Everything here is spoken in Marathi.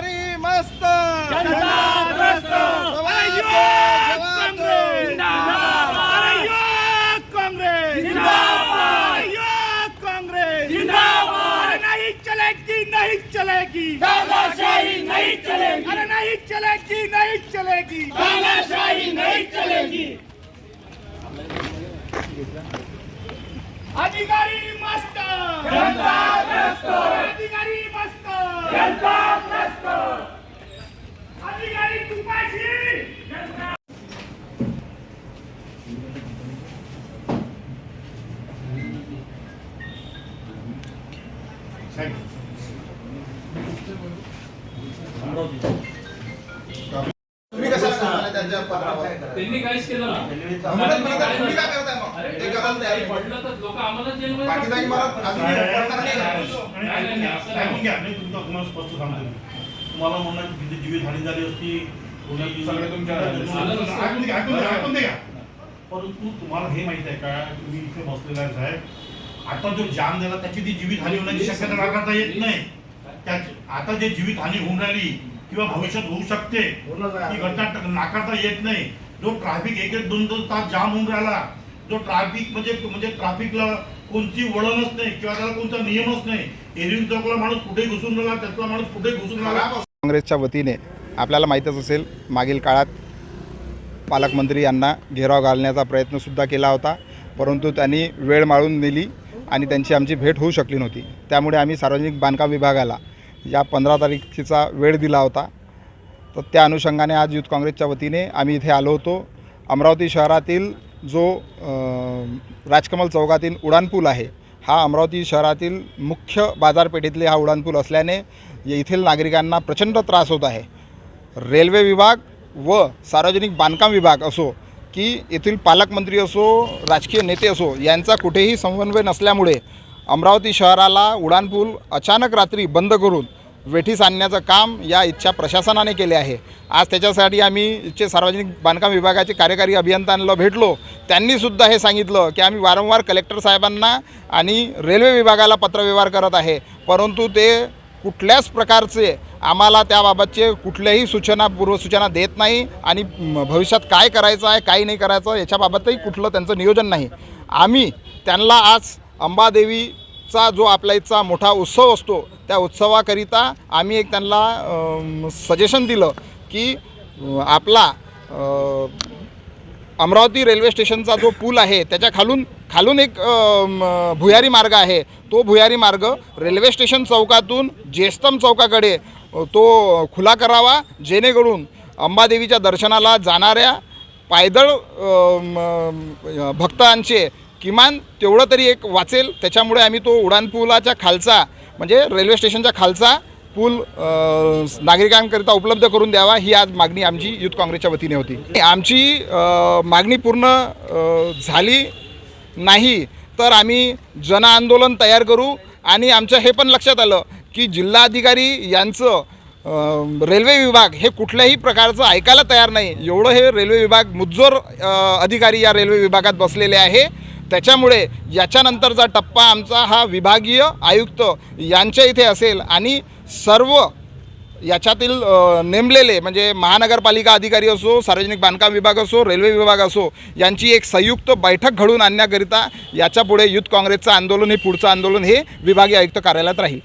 अधिकारी मस्त! चलेगी तानाशाही नहीं चलेगी! अरे नहीं चलेगी नहीं चलेगी! तानाशाही नहीं चलेगी! अधिकारी मस्त! जनता. अधिकारी मस्त! जनता तुम्ही कशाला सांगायला त्यांच्या पत्रावर? त्यांनी काहीच केलं ना म्हणूनच म्हणत आहे, तुम्ही काय करताय मग? अरे, ते गलत आहे. पडलं तर लोक आम्हाला जेलमध्ये बाकी काही मला अजून नाही, पडणार नाही. नाही, नाही, नाही, असं नाही. ऐकून घ्या मी तुमचा तुम्हाला स्पष्ट सांगतो मी. तुम्हाला म्हणणार की जीवितहानी झाली असती कोणी सगळे तुमच्या ऐकून नसतं. घ्या ऐकून घ्या ऐकून घ्या परंतु तुम्हाला हे माहीत आहे का तुम्ही इथे बसलेला आहे साहेब आता जो जाम झाला त्याची ती जीवितहानी होण्याची शक्यता नाकारता येत नाही. त्याची आता जे जीवितहानी होऊन राहिली किंवा भविष्यात होऊ शकते ही घटना नाकारता येत नाही. जो ट्रॅफिक एक एक दोन दोन तास जाम होऊन राहिला जो ट्रॅफिक म्हणजे म्हणजे ट्रॅफिकला कोणती वळणच नाही किंवा त्याला कोणता नियमच नाही. एरवी चौकला माणूस कुठे घुसून राहिला त्यातला माणूस कुठे घुसून राहिला. काँग्रेसच्या वतीने आपल्याला माहीतच असेल मागील काळात पालकमंत्री यांना घेराव घालण्याचा प्रयत्नसुद्धा केला होता परंतु त्यांनी वेळ माळून नेली. आणि त्यांची आमची भेट होऊ शकली नव्हती. त्यामुळे आम्ही सार्वजनिक बांधकाम विभागाला या पंधरा तारखेचा वेळ दिला होता. तर त्या अनुषंगाने आज युथ काँग्रेसच्या वतीने आम्ही इथे आलो होतो. अमरावती शहरातील जो राजकमल चौकातील उडाणपूल आहे हा अमरावती शहरातील मुख्य बाजारपेठेतले हा उडाणपूल असल्याने येथील नागरिकांना प्रचंड त्रास होत आहे. रेल्वे विभाग व सार्वजनिक बांधकाम विभाग असो की येथील पालकमंत्री असो राजकीय नेते असो यांचा कुठेही समन्वय नसल्यामुळे अमरावती शहराला उड्डाणपूल अचानक रात्री बंद करून वेठीस आणण्याचं काम या इच्छा प्रशासनाने केले आहे. आज त्याच्यासाठी आम्ही इथचे सार्वजनिक बांधकाम विभागाचे कार्यकारी अभियंत्यांना भेटलो. त्यांनीसुद्धा हे सांगितलं की आम्ही वारंवार कलेक्टर साहेबांना आणि रेल्वे विभागाला पत्रव्यवहार करत आहे. परंतु ते कुठल्याच प्रकारचे आम्हाला त्याबाबतचे कुठल्याही सूचना पूर्वसूचना देत नाही आणि भविष्यात काय करायचं आहे काय नाही करायचं याच्याबाबतही कुठलं त्यांचं नियोजन नाही. आम्ही त्यांना आज अंबादेवीचा जो आपल्या इथचा मोठा उत्सव असतो त्या उत्सवाकरिता आम्ही एक त्यांना सजेशन दिलं की आपला अमरावती रेल्वे स्टेशनचा जो पूल आहे त्याच्या खालून खालून एक भुयारी मार्ग आहे. तो भुयारी मार्ग रेल्वे स्टेशन चौकातून जेस्तम चौकाकडे तो खुला करावा जेणेकरून अंबादेवीच्या दर्शनाला जाणाऱ्या पायदळ भक्तांचे किमान तेवढं तरी एक वाचेल. त्याच्यामुळे आम्ही तो उड्डाणपुलाच्या खालचा म्हणजे रेल्वे स्टेशनच्या खालचा पूल नागरिकांकरिता उपलब्ध करून द्यावा ही आज मागणी आमची युथ काँग्रेसच्या वतीने होती. आमची मागणी पूर्ण झाली नाही तर आम्ही जन आंदोलन तयार करू. आणि आमचं हे पण लक्षात आलं की जिल्हाधिकारी यांचं रेल्वे विभाग हे कुठल्याही प्रकारचं ऐकायला तयार नाही. एवढं हे रेल्वे विभाग मुज्जोर अधिकारी या रेल्वे विभागात बसलेले आहे. त्याच्यामुळे याच्यानंतरचा टप्पा आमचा हा विभागीय आयुक्त यांच्या इथे असेल आणि सर्व याच्यातील नेमलेले म्हणजे महानगरपालिका अधिकारी असो सार्वजनिक बांधकाम विभाग असो रेल्वे विभाग असो यांची एक संयुक्त बैठक घडवून आणण्याकरिता याच्यापुढे युथ काँग्रेसचं आंदोलन हे पुढचं आंदोलन हे विभागीय आयुक्त कार्यालयात राहील.